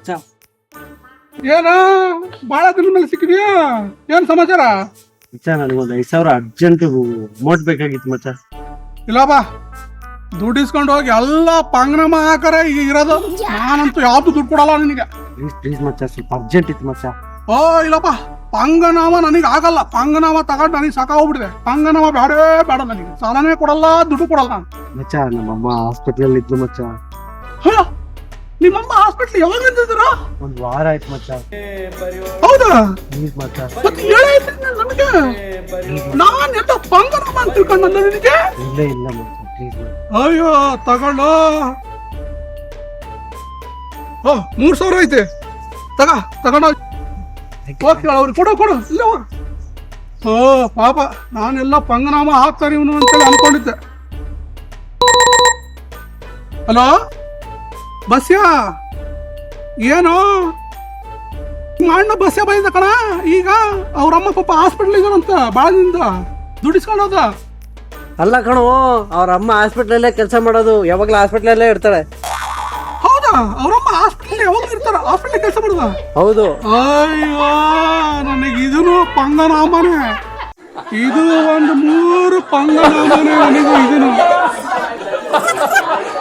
ಮಚ್ಚ ಏನ ಬಹಳ ದಿನ ಮೇಲೆ ಸಿಕ್ಕಿದ್ಯಾ? ಏನ್ ಸಮಾಚಾರ? ಮಚ್ಚ ನನಗೊಂದು ಐದು ಸಾವಿರ ಅರ್ಜೆಂಟ್ ಅಮೌಂಟ್ ಬೇಕಾಗಿತ್ತು ಮಚ್ಚ. ಇಲ್ಲ ಬಾ. ದುಡ್ಡು ಇಸ್ಕೊಂಡು ಹೋಗಿ ಎಲ್ಲ ಪಂಗನಮ ಹಾಕರೆ ಈಗ ಇರೋದು. ನಾನಂತೂ ಯಾವ್ದು ದುಡ್ಡು ಕೊಡಲ್ಲ ನಿನಗೆ. ಪ್ಲೀಸ್ ಪ್ಲೀಸ್ ಮಚ್ಚ ಸ್ವಲ್ಪ ಅರ್ಜೆಂಟ್ ಇತ್ತು ಮಚ್ಚ. ಓ ಇಲ್ಲಪ್ಪ ಪಂಗನಾಮ ನನಗೆ ಆಗಲ್ಲ. ಪಂಗನಾಮ ತಗೊಂಡು ನನಗೆ ಸಾಕಾಗ್ಬಿಟ್ಟಿದೆ. ಪಂಗನಾಮ ಬೇಡೇ ಬೇಡ ನನಗೆ. ಸಾಲನೇ ಕೊಡಲ್ಲ ದುಡ್ಡು ಕೊಡಲ್ಲ. ಮಚ್ಚ ನಮ್ಮಮ್ಮ ಹಾಸ್ಪಿಟ್ಲಲ್ಲಿ ಇದ್ಲು ಮಚ್ಚ? ನಿಮ್ಮಮ್ಮ ಹಾಸ್ಪಿಟಲ್ ಯಾವಾಗ ನಿಂತಿದ್ದೀರಾ? ಒಂದ್ ವಾರ ಆಯ್ತು ಮಚ್ಚ. ಹೌದಾ? ಪ್ಲೀಸ್ ಮಚ್ಚ. ಮತ್ತೆ ಹೇಳೇ ಇಲ್ಲ ನನಗೆ. ನಾನ್ ಎಂತ ಪಂಗನಾಮ ಅಂತ ತಿಳ್ಕೊಂಡ ನಿನಗೆ? ಇಲ್ಲ ಇಲ್ಲ ಮಚ್ಚ ಪ್ಲೀಸ್ ಅಯ್ಯೋ ತಗೊಂಡು ಓ ಮೂರ್ ಸಾವಿರ ಐತೆ. ತಗ ತಗೊಂಡು ಓಕೆ ಅವ್ರಿಗೆ ಕೊಡು ಕೊಡು. ಇಲ್ಲ. ಓ ಪಾಪ ನಾನೆಲ್ಲ ಪಂಗನಾಮ ಹಾಕ್ತಾರೆ ಇವನು ಅಂತೇಳಿ ಅನ್ಕೊಂಡಿದ್ದೆ. ಹಲೋ? ಬಸ್ಯಾ? ಏನು? ಅಣ್ಣ ಬಸ್ಯ ಬಂದಿದ್ದ ಕಣ? ಈಗ ಅವ್ರಮ್ಮ ಪಾಪ ಹಾಸ್ಪಿಟ್ಲ್ ಇದಾರಂತ ಬಾಳದಿಂದ. ದಿನದ ದುಡಿಸ್ಕೊಂಡು ಹೋದ. ಅಲ್ಲ ಕಣೋ ಅವ್ರ ಅಮ್ಮ ಹಾಸ್ಪಿಟ್ಲಲ್ಲೇ ಕೆಲಸ ಮಾಡೋದು ಯಾವಾಗಲೂ ಹಾಸ್ಪಿಟ್ಲಲ್ಲೇ ಇರ್ತಾಳೆ. ಹೌದಾ? ಅವರಮ್ಮ ಹಾಸ್ಪಿಟಲ್ ಯಾವಾಗ ಇರ್ತಾರ? ಹಾಸ್ಪಿಟ್ಲ್ ಕೆಲಸ ಮಾಡುದ? ಹೌದು. ಅಯ್ಯೋ ನನಗೆ ಇದೂ ಪಂಗನಾಮನೆ. ಇದು ಒಂದು ಮೂರು ಪಂಗನಾಮನೆ ನನಗೆ ಇದನು.